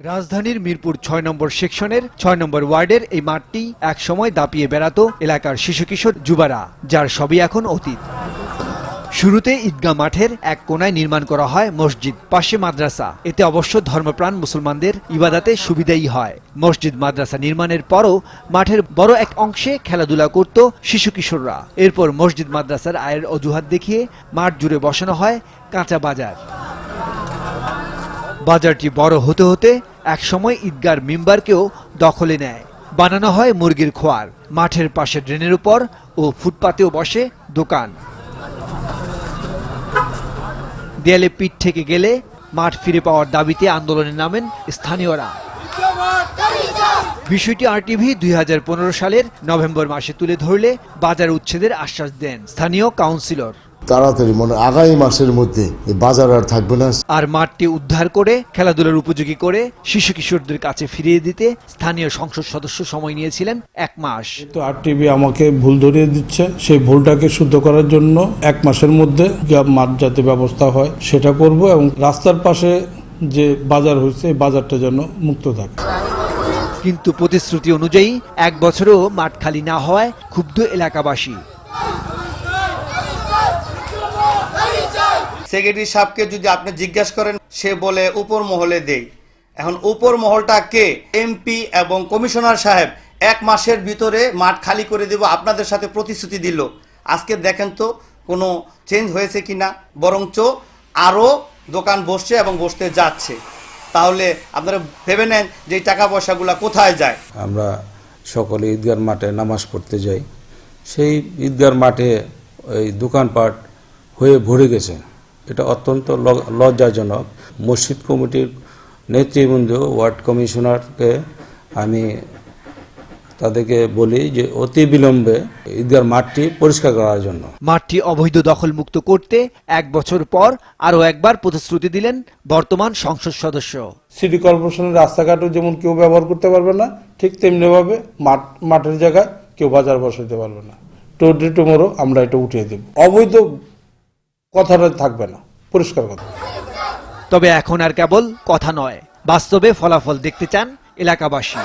রাজধানীর মিরপুর ছয় নম্বর সেকশনের, ছয় নম্বর ওয়ার্ডের এই মাঠটি একসময় দাপিয়ে বেড়াতো এলাকার শিশু কিশোর যুবারা, যার সবই এখন অতীত। শুরুতে ঈদগাহ মাঠের এক কোনায় নির্মাণ করা হয় মসজিদ, পাশে মাদ্রাসা। এতে অবশ্য ধর্মপ্রাণ মুসলমানদের ইবাদাতে সুবিধাই হয়। মসজিদ, মাদ্রাসা নির্মাণের পরও মাঠের বড় এক অংশে খেলাধুলা করত শিশু কিশোররা। এরপর মসজিদ, মাদ্রাসার আয়ের অজুহাত দেখিয়ে মাঠ জুড়ে বসানো হয় কাঁচা বাজার। বাজারটি বড় হতে হতে একসময় ঈদগার মেম্বারকেও দখলে নেয়। বানানো হয় মুরগির খোয়ার, মাঠের পাশে ড্রেনের উপর ও ফুটপাতেও বসে দোকান। দেয়ালে পিঠ থেকে গেলে মাঠ ফিরে পাওয়ার দাবিতে আন্দোলনে নামেন স্থানীয়রা। বিষয়টি আরটিভি দুই হাজার পনেরো সালের নভেম্বর মাসে তুলে ধরলে বাজার উচ্ছেদের আশ্বাস দেন স্থানীয় কাউন্সিলর। তাড়াতাড়ি মানে আগামী মাসের মধ্যে বাজার আর থাকবে না। আর মাঠটি উদ্ধার করে খেলাধুলার উপযোগী করে শিশু কিশোরদের কাছে ফিরিয়ে দিতে স্থানীয় সংসদ সদস্য সময় নিয়েছিলেন এক মাস। তো আর টিভি আমাকে ভুল ধরিয়ে দিচ্ছে। সেই ভুলটাকে শুদ্ধ করার জন্য এক মাসের মধ্যে যা- মাঠ যাতে ব্যবস্থা হয় সেটা করব এবং রাস্তার পাশে যে বাজার হয়েছে এই বাজারটা যেন মুক্ত থাকে। কিন্তু প্রতিশ্রুতি অনুযায়ী এক বছরও মাঠ খালি না হওয়ায় ক্ষুব্ধ এলাকাবাসী। সেক্রেটারি সাহেবকে যদি আপনি জিজ্ঞাসা করেন, সে বলে, উপর মহলে দেই। এখন উপর মহলটা কে? এমপি এবং কমিশনার সাহেব। এক মাসের ভিতরে মাঠ খালি করে দেব, আপনাদের সাথে প্রতিশ্রুতি দিল। আজকে দেখেন তো, কোনো চেঞ্জ হয়েছে কিনা? বরঞ্চ আরও দোকান বসছে এবং বসতে যাচ্ছে। তাহলে আপনারা ভেবে নেন যে টাকা পয়সাগুলো কোথায় যায়। আমরা সকলে ঈদগার মাঠে নামাজ পড়তে যাই। সেই ঈদগার মাঠে ওই দোকানপাট হয়ে ভরে গেছে। এটা অত্যন্ত লজ্জাজনক। মসজিদ কমিটির নেতৃবৃন্দ ওয়ার্ড কমিশনারকে আমি তাদেরকে বলি যে অতি বিলম্বে ঈদগার মাঠটি পরিষ্কার করার জন্য। মাঠটি অবৈধ দখল মুক্ত করতে এক বছর পর আরও একবার প্রতিশ্রুতি দিলেন বর্তমান সংসদ সদস্য। সিটি কর্পোরেশনের রাস্তাঘাটও যেমন কেউ ব্যবহার করতে পারবে না ঠিক তেমনিভাবে মাঠ মাঠের জায়গায় কেউ বাজার বসাতে পারবে না। টুডে টুমোরো আমরা এটা উঠিয়ে দেব। অবৈধ কথাটা থাকবে না। পরিষ্কার কথা। তবে এখন আর কেবল কথা নয়। বাস্তবে ফলাফল দেখতে চান এলাকাবাসী।